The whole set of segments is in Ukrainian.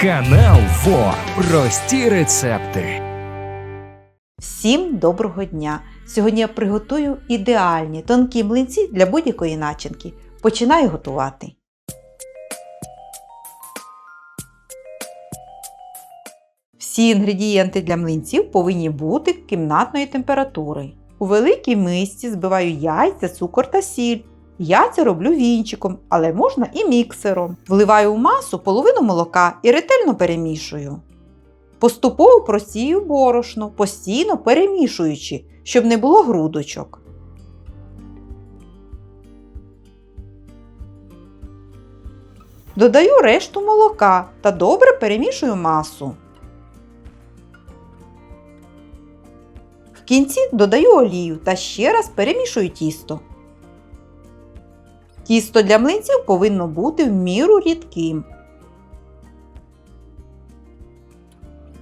Канал ФО. Прості рецепти. Всім доброго дня! Сьогодні я приготую ідеальні тонкі млинці для будь-якої начинки. Починаю готувати. Всі інгредієнти для млинців повинні бути кімнатної температури. У великій мисці збиваю яйця, цукор та сіль. Яйця роблю вінчиком, але можна і міксером. Вливаю у масу половину молока і ретельно перемішую. Поступово просію борошно, постійно перемішуючи, щоб не було грудочок. Додаю решту молока та добре перемішую масу. В кінці додаю олію та ще раз перемішую тісто. Тісто для млинців повинно бути в міру рідким.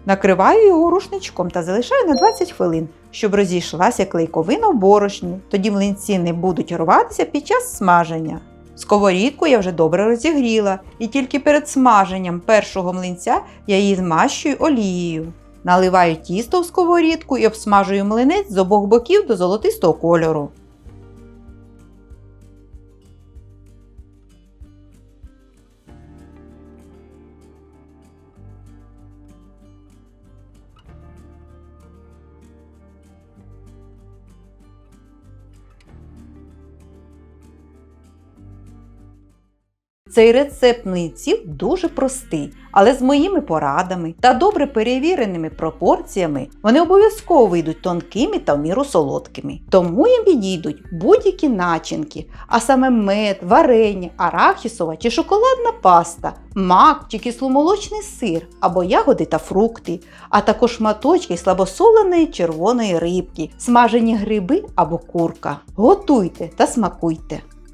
Накриваю його рушничком та залишаю на 20 хвилин, щоб розійшлася клейковина в борошні. Тоді млинці не будуть рватися під час смаження. Сковорідку я вже добре розігріла, і тільки перед смаженням першого млинця я її змащую олією. Наливаю тісто в сковорідку і обсмажую млинець з обох боків до золотистого кольору. Цей рецепт млинців дуже простий, але з моїми порадами та добре перевіреними пропорціями вони обов'язково вийдуть тонкими та в міру солодкими. Тому їм підійдуть будь-які начинки, а саме мед, варення, арахісова чи шоколадна паста, мак чи кисломолочний сир або ягоди та фрукти, а також шматочки слабосоленої червоної рибки, смажені гриби або курка. Готуйте та смакуйте!